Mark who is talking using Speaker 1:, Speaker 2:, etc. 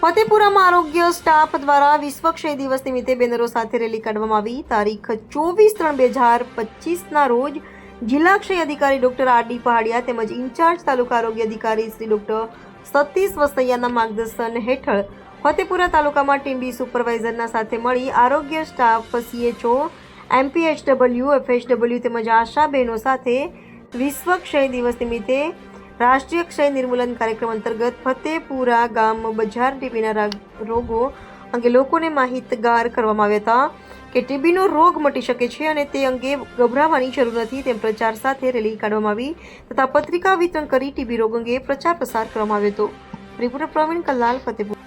Speaker 1: ફતેપુરામાં આરોગ્ય સ્ટાફ દ્વારા વિશ્વ ક્ષય દિવસ નિમિત્તે બેનરો સાથે રેલી કાઢવામાં આવી. તારીખ ચોવીસ ત્રણ બે હજાર પચીસના રોજ જિલ્લા ક્ષય અધિકારી ડોક્ટર આર ડી પહાડિયા તેમજ ઇન્ચાર્જ તાલુકા આરોગ્ય અધિકારી શ્રી ડોક્ટર સતીશ વસૈયાના માર્ગદર્શન હેઠળ ફતેપુરા તાલુકામાં ટીમ બી સુપરવાઇઝરના સાથે મળી આરોગ્ય સ્ટાફ સીએચઓ એમપીએચડબલ્યુ એફએચડબલ્યુ તેમજ આશા બહેનો સાથે વિશ્વ ક્ષય દિવસ નિમિત્તે રાષ્ટ્રીય ક્ષય નિર્મૂલન કાર્યક્રમ અંતર્ગત ફતેપુરા ગામ બજાર ટીબીના રાગ- અંગે લોકોને માહિતગાર કરવામાં આવ્યા હતા કે ટીબીનો રોગ મટી શકે છે અને તે અંગે ગભરાવાની જરૂર નથી તેમ પ્રચાર સાથે રેલી કાઢવામાં આવી તથા પત્રિકા વિતરણ કરી ટીબી રોગ અંગે પ્રચાર પ્રસાર કરવામાં આવ્યો હતો. રિપોર્ટર પ્રવીણ કલ્લાલ, ફતેપુર.